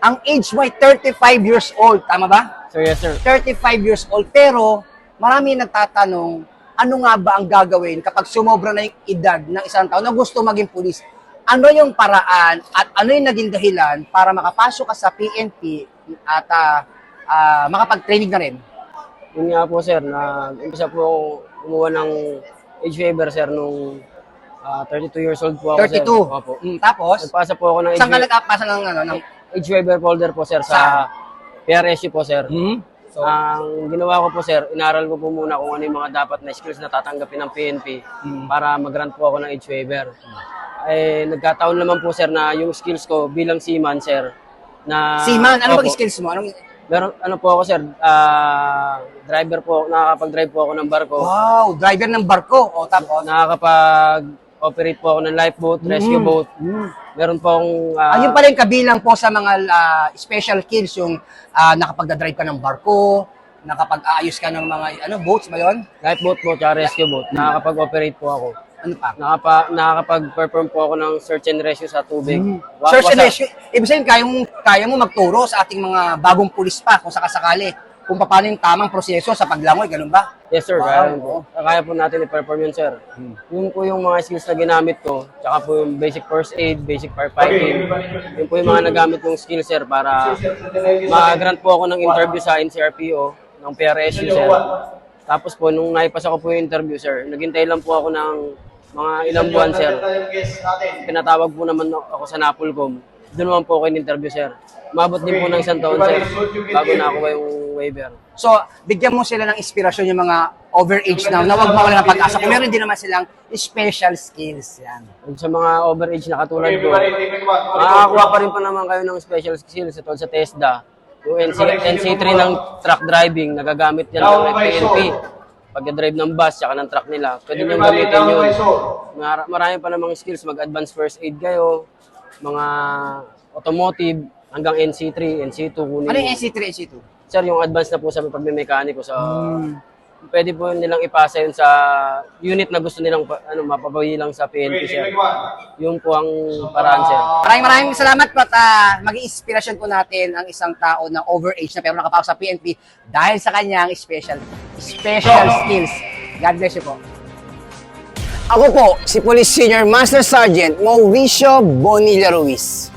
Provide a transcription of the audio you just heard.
ang age mo ay 35 years old, tama ba? Sir, yes sir. 35 years old, pero marami nagtatanong, ano nga ba ang gagawin kapag sumobra na yung edad ng isang tao na gusto maging pulis? Ano yung paraan at ano yung naging dahilan para makapasok ka sa PNP at ah, ah, makapag-training na rin? Yun nga po sir, na umpisa po ako kumuha ng age waiver sir nung ah, 32 years old po ako 32. sir. Opo. Mm, tapos, Nagpasa po ako ng age, saan ka nagkapasa ng ano? Ng, age waiver folder po sir sa PRSU po sir. Hmm? So, ang ginawa ko po sir, inaral ko po muna kung ano yung mga dapat na skills na tatanggapin ng PNP Hmm. para mag-grant po ako ng age waiver. Eh, nagkataon naman po sir na yung skills ko bilang seaman sir, na... Seaman, ano bang skills mo? Anong, Meron, ano po ako sir, ah, driver po, nakakapag-drive po ako ng barko. wow, driver ng barko. O tapos, Nakakapag-operate po ako ng lifeboat, rescue boat. Meron po akong ah, ayun pala yung kabilang po sa mga ah, special skills, yung uh, nakapag-drive ka ng barko, nakapag-aayos ka ng mga ano boats ba yun? lifeboat po, tsaka rescue boat. Nakakapag-operate po ako. Ano pa? Nakapa, nakakapag-perform po ako ng search and rescue sa tubig. Wa- Search and rescue. Ibig sabihin, kaya mo, kaya mo magturo sa ating mga bagong pulis pa kung sakasakali kung paano yung tamang proseso sa paglangoy, ganun ba? Yes sir, Wow. kaya, po. kaya po natin i-perform yun sir. Yun po yung mga skills na ginamit ko, tsaka po yung basic first aid, basic firefighting. Yun po yung mga nagamit kong skills sir para ma-grant po ako ng interview sa NCRPO ng PRSU sir. Tapos po, nung naipasa ko po yung interview sir, naghintay lang po ako ng mga ilang buwan sir. Pinatawag po naman ako sa Napolcom. Doon naman po ako in-interview sir. Umabot din po ng isang taon sir, bago na ako yung waiver. So, bigyan mo sila ng inspirasyon yung mga overage na na huwag mawala ng pag-asa. Kung meron din naman silang special skills. Yan. At sa mga overage na katulad ko, makakakuha pa rin pa naman kayo ng special skills ito sa TESDA. Yung NC, NC3 ng truck driving, nagagamit yan ng PNP. Pag-drive ng bus, tsaka ng truck nila. Pwede nyo gamitin yun. Mar- marami pa namang skills, mag-advance first aid kayo, mga automotive, hanggang NC3, NC2, kunin Ano yung NC3, NC2? Sir, yung advance na po sa pagme-mekaniko sa Hmm. pwede po nilang ipasa yun sa unit na gusto nilang ano mapabawi lang sa PNP sir. Yun po ang paraan sir. Maraming maraming salamat po at ah, maging inspirasyon po natin ang isang tao na overage na pero nakapasok sa PNP dahil sa kanyang special special skills. God bless you po. Ako po, si Police Senior Master Sergeant Mauricio Bonilla Ruiz.